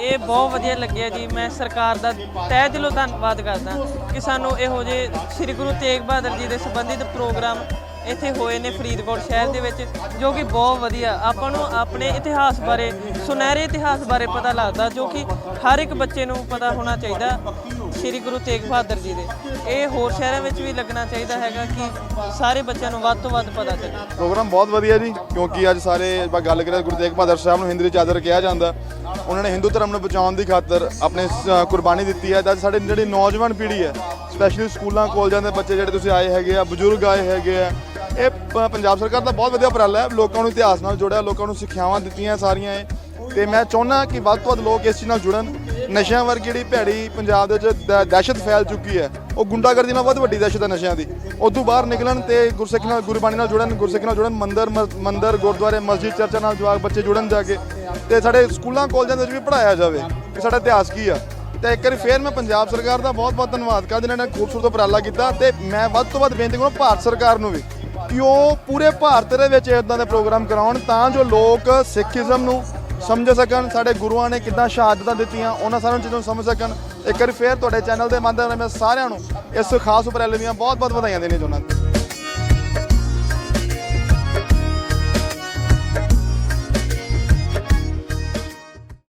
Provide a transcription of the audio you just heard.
ਇਹ ਬਹੁਤ ਵਧੀਆ ਲੱਗਿਆ ਜੀ। ਮੈਂ ਸਰਕਾਰ ਦਾ ਤਹਿ ਦਿਲੋਂ ਧੰਨਵਾਦ ਕਰਦਾ ਕਿ ਸਾਨੂੰ ਇਹੋ ਜਿਹੇ ਸ੍ਰੀ ਗੁਰੂ ਤੇਗ ਬਹਾਦਰ ਜੀ ਦੇ ਸੰਬੰਧਿਤ ਪ੍ਰੋਗਰਾਮ ਇੱਥੇ ਹੋਏ ਨੇ ਫਰੀਦਕੋਟ ਸ਼ਹਿਰ ਦੇ ਵਿੱਚ, ਜੋ ਕਿ ਬਹੁਤ ਵਧੀਆ। ਆਪਾਂ ਨੂੰ ਆਪਣੇ ਇਤਿਹਾਸ ਬਾਰੇ, ਸੁਨਹਿਰੇ ਇਤਿਹਾਸ ਬਾਰੇ ਪਤਾ ਲੱਗਦਾ, ਜੋ ਕਿ ਹਰ ਇੱਕ ਬੱਚੇ ਨੂੰ ਪਤਾ ਹੋਣਾ ਚਾਹੀਦਾ ਸ੍ਰੀ ਗੁਰੂ ਤੇਗ ਬਹਾਦਰ ਜੀ ਦੇ। ਇਹ ਹੋਰ ਸ਼ਹਿਰਾਂ ਵਿੱਚ ਵੀ ਲੱਗਣਾ ਚਾਹੀਦਾ ਹੈਗਾ ਕਿ ਸਾਰੇ ਬੱਚਿਆਂ ਨੂੰ ਵੱਧ ਤੋਂ ਵੱਧ ਪਤਾ ਚੱਲੇ। ਪ੍ਰੋਗਰਾਮ ਬਹੁਤ ਵਧੀਆ ਜੀ, ਕਿਉਂਕਿ ਅੱਜ ਸਾਰੇ ਆਪਾਂ ਗੱਲ ਕਰੀਏ ਗੁਰੂ ਤੇਗ ਬਹਾਦਰ ਸਾਹਿਬ ਨੂੰ, ਹਿੰਦੂ ਚਾਦਰ ਕਿਹਾ ਜਾਂਦਾ। ਉਹਨਾਂ ਨੇ ਹਿੰਦੂ ਧਰਮ ਨੂੰ ਬਚਾਉਣ ਦੀ ਖਾਤਰ ਆਪਣੇ ਸ- ਕੁਰਬਾਨੀ ਦਿੱਤੀ ਹੈ। ਤਾਂ ਸਾਡੇ ਜਿਹੜੀ ਨੌਜਵਾਨ ਪੀੜ੍ਹੀ ਹੈ ਸਪੈਸ਼ਲੀ ਸਕੂਲਾਂ, ਕਾਲਜਾਂ ਦੇ ਬੱਚੇ ਜਿਹੜੇ ਤੁਸੀਂ ਆਏ ਹੈਗੇ ਆ, ਬਜ਼ੁਰਗ ਆਏ ਹੈਗੇ ਆ, ਇਹ ਪ- ਪੰਜਾਬ ਸਰਕਾਰ ਦਾ ਬਹੁਤ ਵਧੀਆ ਉਪਰਾਲਾ ਹੈ। ਲੋਕਾਂ ਨੂੰ ਇਤਿਹਾਸ ਨਾਲ ਜੋੜਿਆ, ਲੋਕਾਂ ਨੂੰ ਸਿੱਖਿਆਵਾਂ ਦਿੱਤੀਆਂ ਸਾਰੀਆਂ ਇਹ। ਤੇ ਮੈਂ ਚਾਹੁੰਦਾ ਕਿ ਵੱਧ ਤੋਂ ਵੱਧ ਲੋਕ ਇਸ ਚੀਜ਼ ਨਾਲ ਜੁੜਨ। ਨਸ਼ਿਆਂ ਵਰਗੀ ਜਿਹੜੀ ਭੈੜੀ ਪੰਜਾਬ ਦੇ ਵਿੱਚ ਦ- ਦਹਿਸ਼ਤ ਫੈਲ ਚੁੱਕੀ ਹੈ, ਉਹ ਗੁੰਡਾਗਰਦੀ ਨਾਲ ਵੱਧ ਵੱਡੀ ਦਹਿਸ਼ਤ ਹੈ ਨਸ਼ਿਆਂ ਦੀ। ਉਦੋਂ ਬਾਹਰ ਨਿਕਲਣ ਤੇ ਗੁਰਸਿੱਖ ਨਾਲ ਗੁਰਬਾਣੀ ਨਾਲ ਜੁੜਨ, ਗੁਰਸਿੱਖ ਨਾਲ ਜੁੜਨ, ਮੰਦਰ ਮੰਦਰ, ਗੁਰਦੁਆਰੇ, ਮਸਜਿਦ, ਚਰਚਾ ਨਾਲ ਜਵਾਕ ਬੱਚੇ ਜੁੜਨ ਜਾ ਕੇ ਤੇ ਸਾਡੇ ਸਕੂਲਾਂ, ਕਾਲਜਾਂ ਦੇ ਵਿੱਚ ਵੀ ਪੜਾਇਆ ਜਾਵੇ, ਕਿ ਸਾਡਾ ਇਤਿਹਾਸ ਕੀ ਆ। ਤੇ ਇੱਕ ਵਾਰੀ ਫੇਰ ਮੈਂ ਪੰਜਾਬ ਸਰਕਾਰ ਦਾ ਬਹੁਤ ਬਹੁਤ ਧੰਨਵਾਦ ਕਰਦਾ ਜਿਨ੍ਹਾਂ ਨੇ ਖੂਬਸੂਰਤ ਉਪਰਾਲਾ ਕੀਤਾ। ਤੇ ਮੈਂ ਵੱਧ ਤੋਂ ਵੱਧ ਬੇਨਤੀ ਕਰਾਂ ਭਾਰਤ ਸਰਕਾਰ ਨੂੰ ਵੀ, ਕਿ ਉਹ ਪੂਰੇ ਭਾਰਤ ਦੇ ਵਿੱਚ ਇਦਾਂ ਦੇ ਪ੍ਰੋਗਰਾਮ ਕਰਾਉਣ, ਤਾਂ ਜੋ ਲੋਕ ਸਿੱਖੀਜ਼ਮ ਨੂੰ ਸਮਝ ਸਕਣ, ਸਾਡੇ ਗੁਰੂਆਂ ਨੇ ਕਿੱਦਾਂ ਸ਼ਹਾਦਤਾਂ ਦਿੱਤੀਆਂ, ਉਹਨਾਂ ਸਾਰੀਆਂ ਚੀਜ਼ਾਂ ਨੂੰ ਸਮਝ ਸਕਣ। ਇੱਕ ਵਾਰੀ ਫੇਰ ਤੁਹਾਡੇ ਚੈਨਲ ਦੇ ਮਾਧਿਅਮ ਨਾਲ ਮੈਂ ਸਾਰਿਆਂ ਨੂੰ ਇਸ ਖਾਸ ਉਪਰਾਲੇ ਦੀਆਂ ਬਹੁਤ ਬਹੁਤ ਵਧਾਈਆਂ ਦੇਣੀਆਂ ਚਾਹੁੰਦਾ।